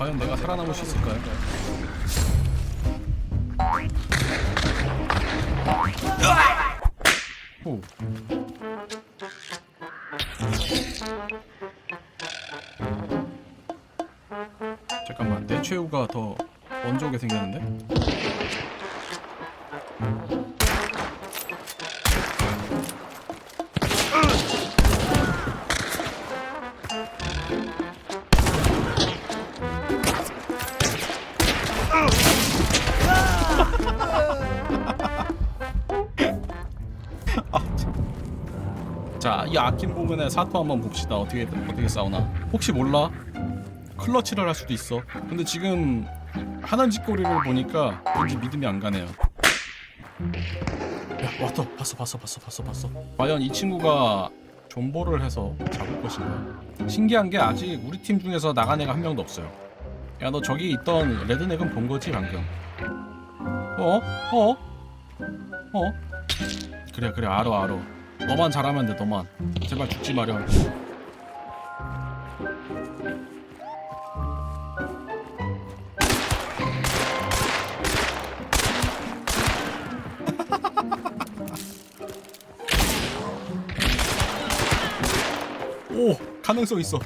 과연 내가 살아남을 수 있을까요? 오. 잠깐만 내 최후가 더 먼저 오게 생겼는데? 자, 이 아낀 부분에 사토 한번 봅시다. 어떻게 어떻게 싸우나. 혹시 몰라? 클러치를 할 수도 있어. 근데 지금 하는 짓거리를 보니까 왠지 믿음이 안 가네요. 야, 왔다. 봤어, 봤어, 봤어, 봤어, 봤어. 과연 이 친구가 존버를 해서 잡을 것인가? 신기한 게 아직 우리 팀 중에서 나간 애가 한 명도 없어요. 야, 너 저기 있던 레드넥은 본 거지 방금? 어? 어? 어? 그래, 그래, 알아, 알아. 너만 잘하면 돼, 너만. 제발 죽지 마렴. 오, 가능성 있어.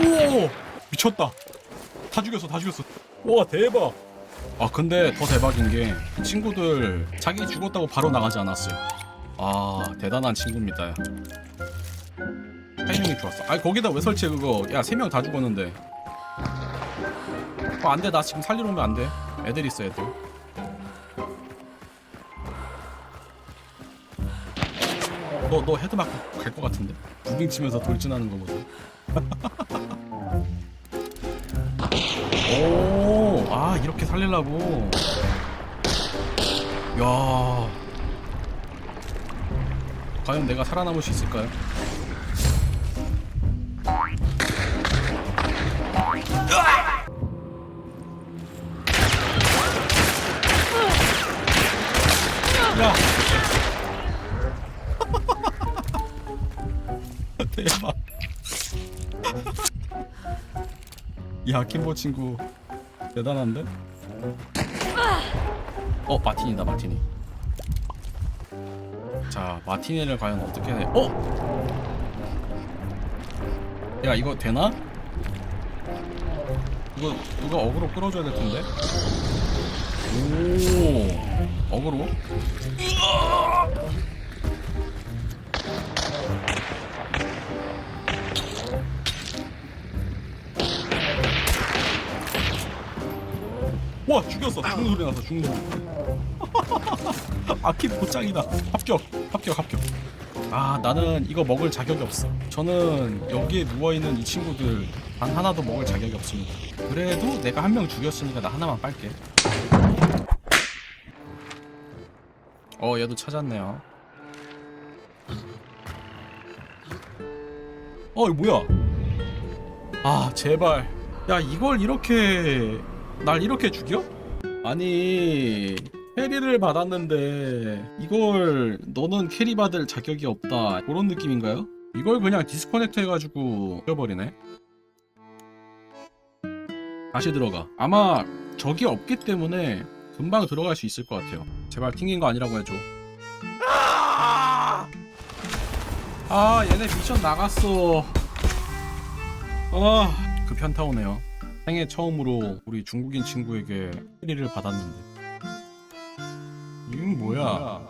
오, 미쳤다. 다 죽였어, 다 죽였어. 와, 대박. 아, 근데 더 대박인 게 이 친구들 자기 죽었다고 바로 나가지 않았어요. 아, 대단한 친구입니다. 타이밍이 좋았어. 아니, 거기다 왜 설치해, 그거. 야, 세 명 다 죽었는데. 어, 안 돼. 나 지금 살리러 오면 안 돼. 애들 있어, 애들. 너, 너 헤드 맞고 갈것 같은데? 무빙 치면서 돌진하는 거보다. 살리려고. 야. 과연 내가 살아남을 수 있을까요? 야. 대박. 야, 김보 친구 대단한데? 어, 마티니다, 마티니. 자, 마티니를 과연 어떻게 해? 어? 야, 이거 되나? 이거 누가 어그로 끌어줘야 될 텐데. 오, 어그로? 와 죽였어. 죽는 소리 나서 죽는 소리. 아키 보짱이다. 합격. 합격 합격. 아 나는 이거 먹을 자격이 없어. 저는 여기에 누워있는 이 친구들 단 하나도 먹을 자격이 없습니다. 그래도 내가 한 명 죽였으니까 나 하나만 빨게. 어 얘도 찾았네요. 어 이거 뭐야? 아 제발. 야 이걸 이렇게 날 이렇게 죽여? 아니 캐리를 받았는데 이걸 너는 캐리 받을 자격이 없다. 그런 느낌인가요? 이걸 그냥 디스커넥트 해가지고 죽여버리네. 다시 들어가. 아마 적이 없기 때문에 금방 들어갈 수 있을 것 같아요. 제발 튕긴 거 아니라고 해줘. 아, 아 얘네 미션 나갔어. 아그 편타 오네요 생애 처음으로 우리 중국인 친구에게 캐리를 받았는데. 이건 뭐야